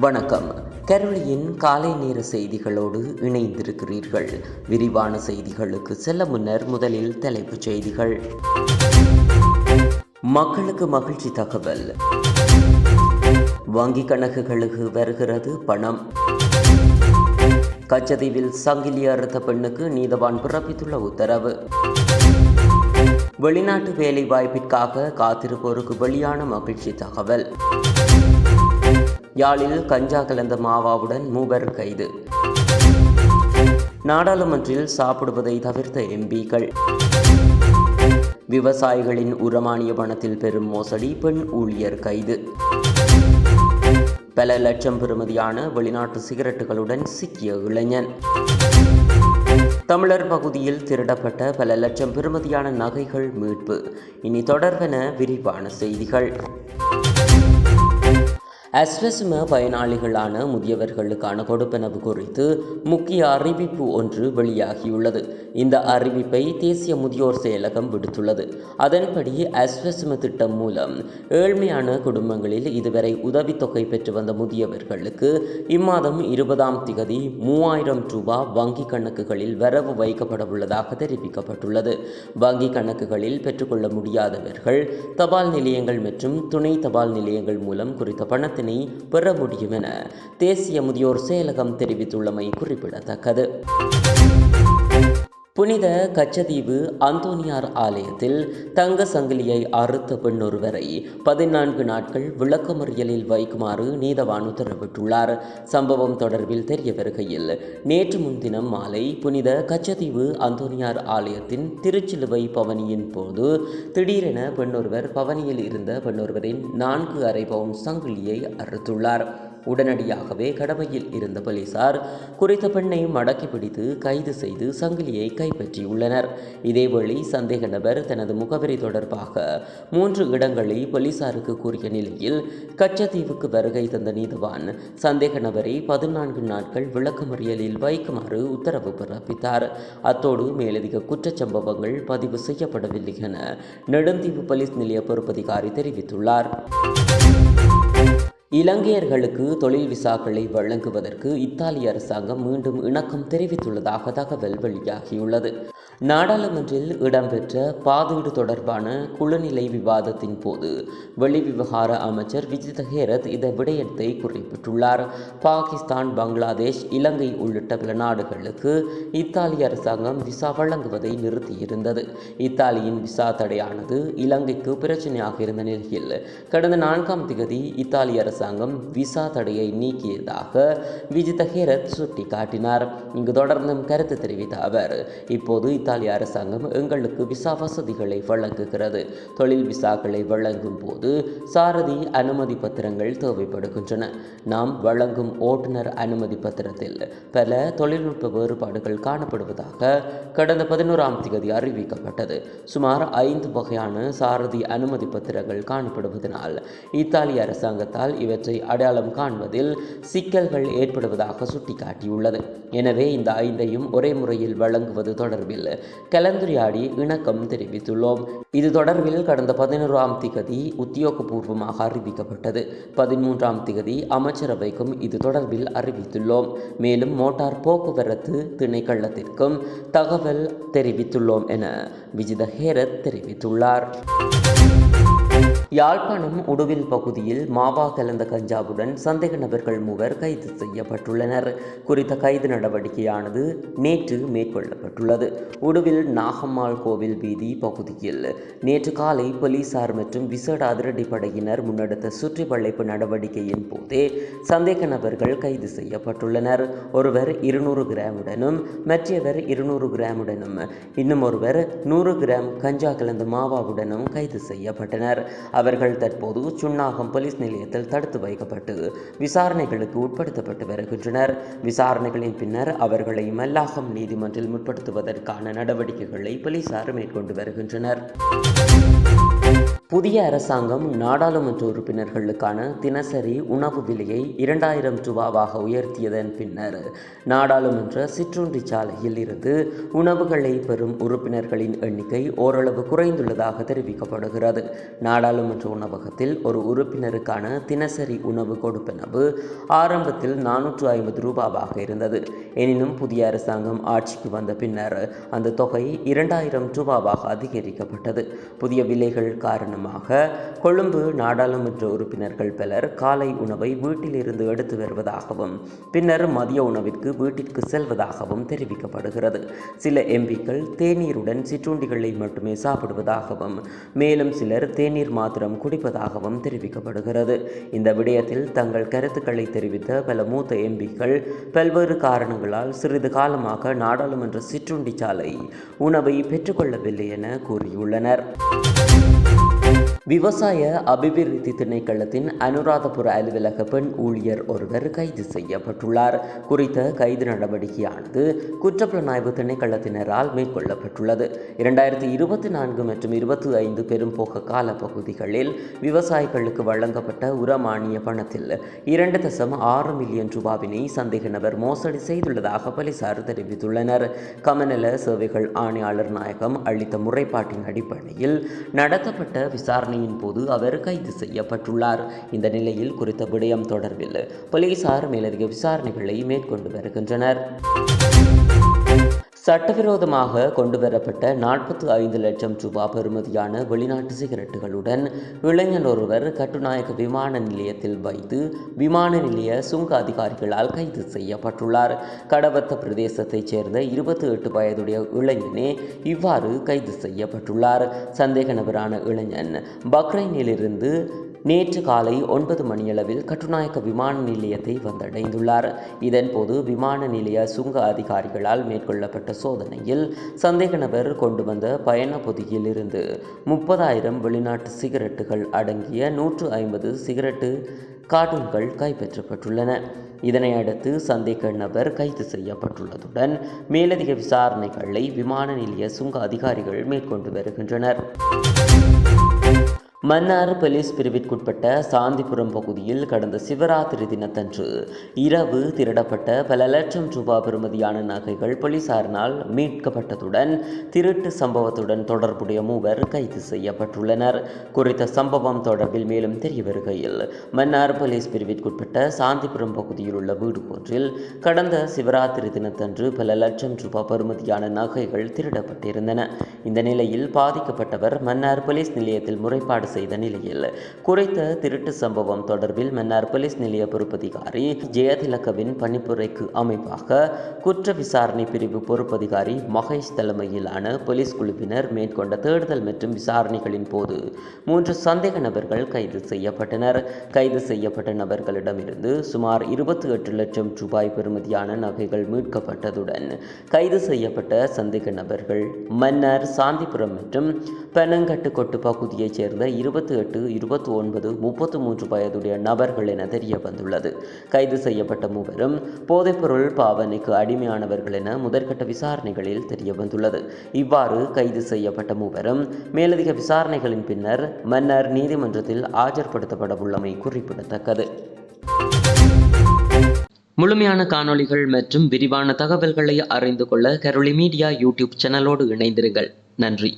வணக்கம். கரோலியின் காலை நேர செய்திகளோடு இணைந்திருக்கிறீர்கள். விரிவான செய்திகளுக்கு செல்ல முன்னர் முதலில் தலைப்புச் செய்திகள். மக்களுக்கு மகிழ்ச்சி தகவல். வங்கிக் கணக்குகளுக்கு வருகிறது பணம். கச்சதீவில் சங்கிலி அறுத்த பெண்ணுக்கு நீதவான் பிறப்பித்துள்ள உத்தரவு. வெளிநாட்டு வேலை வாய்ப்பிற்காக காத்திருப்போருக்கு வெளியான மகிழ்ச்சி தகவல். யாழில் கஞ்சா கலந்த மாவாவுடன் மூவர் கைது. நாடாளுமன்றில் சாப்பிடுவதை தவிர்த்த எம்பிக்கள். விவசாயிகளின் உரமானிய பணத்தில் பெரும் மோசடி பெண் ஊழியர் கைது. பல லட்சம் பெறுமதியான வெளிநாட்டு சிகரெட்டுகளுடன் சிக்கிய இளைஞன். தமிழர் பகுதியில் திருடப்பட்ட பல லட்சம் பெறுமதியான நகைகள் மீட்பு. இனி தொடர்பென விரிவான செய்திகள். அஸ்வசும பயனாளிகளான முதியவர்களுக்கான கொடுப்பனவு குறித்து முக்கிய அறிவிப்பு ஒன்று வெளியாகியுள்ளது. இந்த அறிவிப்பை தேசிய முதியோர் செயலகம் விடுத்துள்ளது. அதன்படி அஸ்வசும திட்டம் மூலம் ஏழ்மையான குடும்பங்களில் இதுவரை உதவித்தொகை பெற்று வந்த முதியவர்களுக்கு இம்மாதம் இருபதாம் திகதி மூவாயிரம் ரூபாய் வங்கி கணக்குகளில் வரவு வைக்கப்பட உள்ளதாக தெரிவிக்கப்பட்டுள்ளது. வங்கி கணக்குகளில் பெற்றுக்கொள்ள முடியாதவர்கள் தபால் நிலையங்கள் மற்றும் துணை தபால் நிலையங்கள் மூலம் குறித்த பணத்தினை பணத்தினை பெற முடியும் என தேசிய முதியோர் செயலகம் தெரிவித்துள்ளமை குறிப்பிடத்தக்கது. புனித கச்சதீவு அந்தோனியார் ஆலயத்தில் தங்க சங்கிலியை அறுத்த பெண் ஒருவரை பதினான்கு நாட்கள் விளக்கமறியலில் வைக்குமாறு நீதவான் உத்தரவிட்டுள்ளார். சம்பவம் தொடர்பில் தெரிய வருகையில் நேற்று முன்தினம் மாலை புனித கச்சதீவு அந்தோனியார் ஆலயத்தின் திருச்சிலுவை பவனியின் போது திடீரென பெண்ணொருவர் பவனியில் இருந்த பெண்ணொருவரின் நான்கு அரை பவுன் சங்கிலியை அறுத்துள்ளார். உடனடியாகவே கடமையில் இருந்த போலீசார் குறித்த பெண்ணை மடக்கி பிடித்து கைது செய்து சங்கிலியை கைப்பற்றியுள்ளனர். இதேவேளை சந்தேக நபர் தனது முகவரி தொடர்பாக மூன்று இடங்களை போலீசாருக்கு கூறிய நிலையில் கச்சத்தீவுக்கு வருகை தந்த நீதவான் சந்தேக நபரை பதினான்கு நாட்கள் விளக்கமறியலில் வைக்குமாறு உத்தரவு பிறப்பித்தார். அத்தோடு மேலதிக குற்றச்சம்பவங்கள் பதிவு செய்யப்படவில்லை என நெடுந்தீவு போலீஸ் நிலைய பொறுப்பதிகாரி தெரிவித்துள்ளார். இலங்கையர்களுக்கு தொழில் விசாக்களை வழங்குவதற்கு இத்தாலி அரசாங்கம் மீண்டும் இணக்கம் தெரிவித்துள்ளதாக தகவல் வெளியாகியுள்ளது. நாடாளுமன்றில் இடம்பெற்ற பாதீடு தொடர்பான குழுநிலை விவாதத்தின் போது வெளிவிவகார அமைச்சர் விஜித ஹேரத் இந்த விடயத்தை குறிப்பிட்டுள்ளார். பாகிஸ்தான் பங்களாதேஷ் இலங்கை உள்ளிட்ட பல நாடுகளுக்கு இத்தாலி அரசாங்கம் விசா வழங்குவதை நிறுத்தியிருந்தது. இத்தாலியின் விசா தடையானது இலங்கைக்கு பிரச்சனையாக இருந்த நிலையில் கடந்த நான்காம் திகதி இத்தாலி அரசாங்கம் விசா தடையை நீக்கியதாக விஜித ஹேரத் சுட்டிக்காட்டினார். இங்கு தொடர்ந்தும் கருத்து தெரிவித்த அவர் இப்போது இத்தாலிய அரசாங்கம் எங்களுக்கு விசா வசதிகளை வழங்குகிறது. தொழில் விசாக்களை வழங்கும் போது சாரதி அனுமதி பத்திரங்கள் தேவைப்படுகின்றன. நாம் வழங்கும் ஓட்டுநர் அனுமதி பத்திரத்தில் பல தொழில்நுட்ப வேறுபாடுகள் காணப்படுவதாக கடந்த பதினோராம் தேதி அறிவிக்கப்பட்டது. சுமார் ஐந்து வகையான சாரதி அனுமதி பத்திரங்கள் காணப்படுவதனால் இத்தாலிய அரசாங்கத்தால் இவற்றை அடையாளம் காண்பதில் சிக்கல்கள் ஏற்படுவதாக சுட்டிக்காட்டியுள்ளது. எனவே இந்த ஐந்தையும் ஒரே முறையில் வழங்குவது தொடர்பில் கலந்துரையாடி இணக்கம் தெரிவித்துள்ளோம். இது தொடர்பில் கடந்த பதினோராம் திகதி உத்தியோகபூர்வமாக அறிவிக்கப்பட்டது. பதிமூன்றாம் திகதி அமைச்சரவைக்கும் இது தொடர்பில் அறிவித்துள்ளோம். மேலும் மோட்டார் போக்குவரத்து திணைக்களத்திற்கும் தகவல் தெரிவித்துள்ளோம் என விஜித ஹேரத் தெரிவித்துள்ளார். யாழ்ப்பாணம் உடுவில் பகுதியில் மாவா கலந்த கஞ்சாவுடன் சந்தேக நபர்கள் மூவர் கைது செய்யப்பட்டுள்ளனர். குறித்த கைது நடவடிக்கையானது நேற்று மேற்கொள்ளப்பட்டுள்ளது. உடுவில் நாகம்மாள் கோவில் வீதி பகுதியில் நேற்று காலை போலீசார் மற்றும் விசேட அதிரடிப்படையினர் முன்னெடுத்த சுற்றி வளைப்பு நடவடிக்கையின் போதே சந்தேக நபர்கள் கைது செய்யப்பட்டுள்ளனர். ஒருவர் இருநூறு கிராமுடனும் மற்றவர் இருநூறு கிராமுடனும் இன்னும் ஒருவர் நூறு கிராம் கஞ்சா கலந்த மாவாவுடனும் கைது செய்யப்பட்டனர். அவர்கள் தற்போது சுன்னாகம் போலீஸ் நிலையத்தில் தடுத்து வைக்கப்பட்டு விசாரணைகளுக்கு உட்படுத்தப்பட்டு வருகின்றனர். விசாரணைகளின் பின்னர் அவர்களை மல்லாகம் நீதிமன்றில் முற்படுத்துவதற்கான நடவடிக்கைகளை போலீசார் மேற்கொண்டு வருகின்றனர். புதிய அரசாங்கம் நாடாளுமன்ற உறுப்பினர்களுக்கான தினசரி உணவு விலையை இரண்டாயிரம் ரூபாவாக உயர்த்தியதன் பின்னர் நாடாளுமன்ற சிற்றுண்டி சாலையில் இருந்து உணவுகளை பெறும் உறுப்பினர்களின் எண்ணிக்கை ஓரளவு குறைந்துள்ளதாக தெரிவிக்கப்படுகிறது. நாடாளுமன்ற உணவகத்தில் ஒரு உறுப்பினருக்கான தினசரி உணவு கொடுப்பனவு ஆரம்பத்தில் நானூற்று ஐம்பது ரூபாவாக இருந்தது. எனினும் புதிய அரசாங்கம் ஆட்சிக்கு வந்த பின்னர் அந்த தொகை இரண்டாயிரம் ரூபாவாக அதிகரிக்கப்பட்டது. புதிய விலைகள் காரணம் காரணமாக கொழும்பு நாடாளுமன்ற உறுப்பினர்கள் பலர் காலை உணவை வீட்டிலிருந்து எடுத்து வருவதாகவும் பின்னர் மதிய உணவிற்கு வீட்டிற்கு செல்வதாகவும் தெரிவிக்கப்படுகிறது. சில எம்பிக்கள் தேநீருடன் சிற்றுண்டிகளை மட்டுமே சாப்பிடுவதாகவும் மேலும் சிலர் தேநீர் மாத்திரம் குடிப்பதாகவும் தெரிவிக்கப்படுகிறது. இந்த விடயத்தில் தங்கள் கருத்துக்களை தெரிவித்த பல மூத்த எம்பிக்கள் பல்வேறு காரணங்களால் சிறிது காலமாக நாடாளுமன்ற சிற்றுண்டி சாலை உணவை பெற்றுக்கொள்ளவில்லை என கூறியுள்ளனர். விவசாய அபிவிருத்தி திணைக்களத்தின் அனுராதபுர அலுவலக பெண் ஊழியர் ஒருவர் கைது செய்யப்பட்டுள்ளார். குறித்த கைது நடவடிக்கையானது குற்றப்புலனாய்வு திணைக்களத்தினரால் மேற்கொள்ளப்பட்டுள்ளது. இரண்டாயிரத்தி இருபத்தி நான்கு மற்றும் இருபத்தி ஐந்து பெரும்போக கால பகுதிகளில் விவசாயிகளுக்கு வழங்கப்பட்ட உரமானிய பணத்தில் இரண்டு தசம் ஆறு மில்லியன் ரூபாவினை சந்தேக நபர் மோசடி செய்துள்ளதாக போலீசார் தெரிவித்துள்ளனர். கமநல சேவைகள் ஆணையாளர் நாயகம் அளித்த முறைப்பாட்டின் அடிப்படையில் நடத்தப்பட்ட விசாரணை விசாரணையின் போது அவர் கைது செய்யப்பட்டுள்ளார். இந்த நிலையில் குறித்த விடயம் தொடர்பில் போலீசார் மேலதிக விசாரணைகளை மேற்கொண்டு வருகின்றனர். சட்டவிரோதமாக கொண்டுவரப்பட்ட நாற்பத்தி ஐந்து லட்சம் ரூபாய் பெறுமதியான வெளிநாட்டு சிகரெட்டுகளுடன் இளைஞர் ஒருவர் கட்டுநாயக்க விமான நிலையத்தில் வைத்து விமான நிலைய சுங்க அதிகாரிகளால் கைது செய்யப்பட்டுள்ளார். கடவத்த பிரதேசத்தைச் சேர்ந்த இருபத்தி எட்டு வயதுடைய இளைஞனே இவ்வாறு கைது செய்யப்பட்டுள்ளார். சந்தேக நபரான இளைஞன் பக்ரைனிலிருந்து நேற்று காலை ஒன்பது மணியளவில் கட்டுநாயக்க விமான நிலையத்தை வந்தடைந்துள்ளார். இதன்போது விமான நிலைய சுங்க அதிகாரிகளால் மேற்கொள்ளப்பட்ட சோதனையில் சந்தேக நபர் கொண்டு வந்த பயண பொதியிலிருந்து முப்பதாயிரம் வெளிநாட்டு சிகரெட்டுகள் அடங்கிய நூற்று ஐம்பது சிகரெட்டு கார்ட்டூன்கள் கைப்பற்றப்பட்டுள்ளன. இதனை அடுத்து சந்தேக நபர் கைது செய்யப்பட்டுள்ளதுடன் மேலதிக விசாரணைகளை விமான நிலைய சுங்க அதிகாரிகள் மேற்கொண்டு வருகின்றனர். மன்னார் போலீஸ் பிரிவிற்குட்பட்ட சாந்திபுரம் பகுதியில் கடந்த சிவராத்திரி தினத்தன்று இரவு திருடப்பட்ட பல லட்சம் ரூபாய் பெறுமதியான நகைகள் போலீசாரினால் மீட்கப்பட்டதுடன் திருட்டு சம்பவத்துடன் தொடர்புடைய மூவர் கைது செய்யப்பட்டுள்ளனர். குறித்த சம்பவம் தொடர்பில் மேலும் தெரிய வருகையில் மன்னார் போலீஸ் பிரிவிற்குட்பட்ட சாந்திபுரம் பகுதியில் உள்ள வீடு ஒன்றில் கடந்த சிவராத்திரி தினத்தன்று பல லட்சம் ரூபாய் பெறுமதியான நகைகள் திருடப்பட்டிருந்தன. இந்த நிலையில் பாதிக்கப்பட்டவர் மன்னார் போலீஸ் நிலையத்தில் முறைப்பாடு செய்த நிலையில் குறைத்த திருட்டு சம்பவம் தொடர்பில் மன்னார் போலீஸ் நிலைய பொறுப்பதிகாரி ஜெயதிலகவின் பணிப்புரைக்கு அமைப்பாக குற்ற விசாரணை பிரிவு பொறுப்பதிகாரி மகேஷ் தலைமையிலான போலீஸ் குழுவினர் மேற்கொண்ட தேடுதல் மற்றும் விசாரணைகளின் போது மூன்று சந்தேக நபர்கள் கைது செய்யப்பட்டனர். கைது செய்யப்பட்ட நபர்களிடமிருந்து சுமார் இருபத்தி எட்டு லட்சம் ரூபாய் பெறுமதியான நகைகள் மீட்கப்பட்டதுடன் கைது செய்யப்பட்ட சந்தேக நபர்கள் மன்னர் சாந்திபுரம் மற்றும் பெனங்கட்டு கொட்டு பகுதியைச் சேர்ந்த இரு இருபத்தி எட்டு இருபத்தி ஒன்பது முப்பத்து மூன்று வயதுடைய நபர்கள் என தெரிய வந்துள்ளது கைது செய்யப்பட்ட மூவரும் போதைப்பொருள் பாவனைக்கு அடிமையானவர்கள் என முதற்கட்ட விசாரணைகளில் தெரிய வந்துள்ளது இவ்வாறு கைது செய்யப்பட்ட மூவரும் மேலதிக விசாரணைகளின் பின்னர் மன்னர் நீதிமன்றத்தில் ஆஜர்படுத்தப்பட உள்ளமை குறிப்பிடத்தக்கது. முழுமையான காணொளிகள் மற்றும் விரிவான தகவல்களை அறிந்து கொள்ள கரோலி மீடியா யூடியூப் சேனலோடு இணைந்திருங்கள். நன்றி.